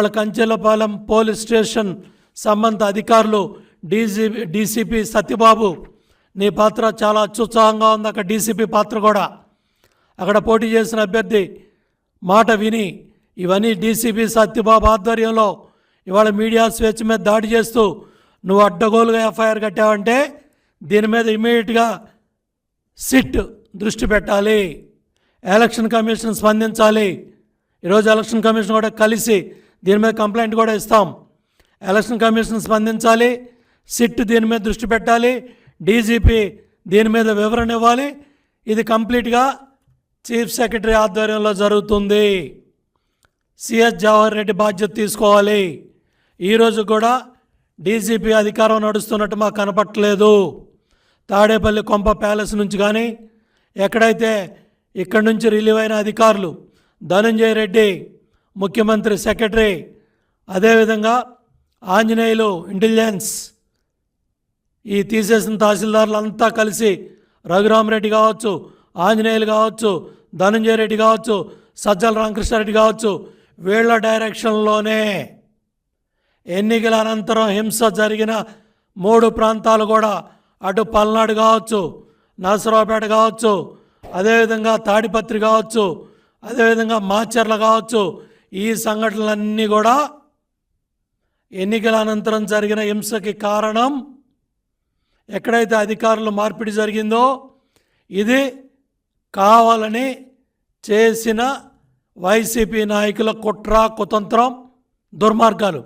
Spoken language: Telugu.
వాళ్ళ కంచెలపాలెం పోలీస్ స్టేషన్ సంబంధ అధికారులు డీజీపీ డీసీపీ సత్యబాబు. నీ పాత్ర చాలా అత్యుత్సాహంగా ఉంది అక్కడ డీసీపీ పాత్ర కూడా. అక్కడ పోటీ చేసిన అభ్యర్థి మాట విని ఇవన్నీ డీసీపీ సత్యబాబు ఆధ్వర్యంలో ఇవాళ మీడియా స్వేచ్ఛ మీద దాడి చేస్తూ నువ్వు అడ్డగోలుగా ఎఫ్ఐఆర్ కట్టావంటే దీని మీద ఇమీడియట్గా సిట్ దృష్టి పెట్టాలి. ఎలక్షన్ కమిషన్ స్పందించాలి. ఈరోజు ఎలక్షన్ కమిషన్ కూడా కలిసి దీని మీద కంప్లైంట్ కూడా ఇస్తాం. ఎలక్షన్ కమిషన్ స్పందించాలి సిట్ దీని మీద దృష్టి పెట్టాలి డీజీపీ దీని మీద వివరణ ఇవ్వాలి. ఇది కంప్లీట్గా చీఫ్ సెక్రటరీ ఆధ్వర్యంలో జరుగుతుంది. సిఎస్ జవహర్ రెడ్డి బాధ్యత తీసుకోవాలి. ఈరోజు కూడా డీజీపీ అధికారం నడుస్తున్నట్టు మాకు కనపట్లేదు తాడేపల్లి కొంప ప్యాలెస్ నుంచి కానీ ఎక్కడైతే ఇక్కడి నుంచి రిలీవ్ అయిన అధికారులు ధనంజయ రెడ్డి ముఖ్యమంత్రి సెక్రటరీ అదేవిధంగా ఆంజనేయులు ఇంటెలిజెన్స్ ఈ తీసేసిన తహసీల్దారులంతా కలిసి రఘురామరెడ్డి కావచ్చు ఆంజనేయులు కావచ్చు ధనంజయ రెడ్డి కావచ్చు సజ్జల రామకృష్ణారెడ్డి కావచ్చు వీళ్ళ డైరెక్షన్లోనే ఎన్నికల అనంతరం హింస జరిగిన మూడు ప్రాంతాలు కూడా అటు పల్నాడు కావచ్చు నరసరావుపేట కావచ్చు అదేవిధంగా తాడిపత్రి కావచ్చు అదేవిధంగా మాచర్ల కావచ్చు ఈ సంఘటనలన్నీ కూడా ఎన్నికల అనంతరం జరిగిన హింసకి కారణం ఎక్కడైతే అధికారులు మార్పిడి జరిగిందో ఇది కావాలని చేసిన వైసీపీ నాయకుల కుట్ర కుతంత్రం దుర్మార్గాలు.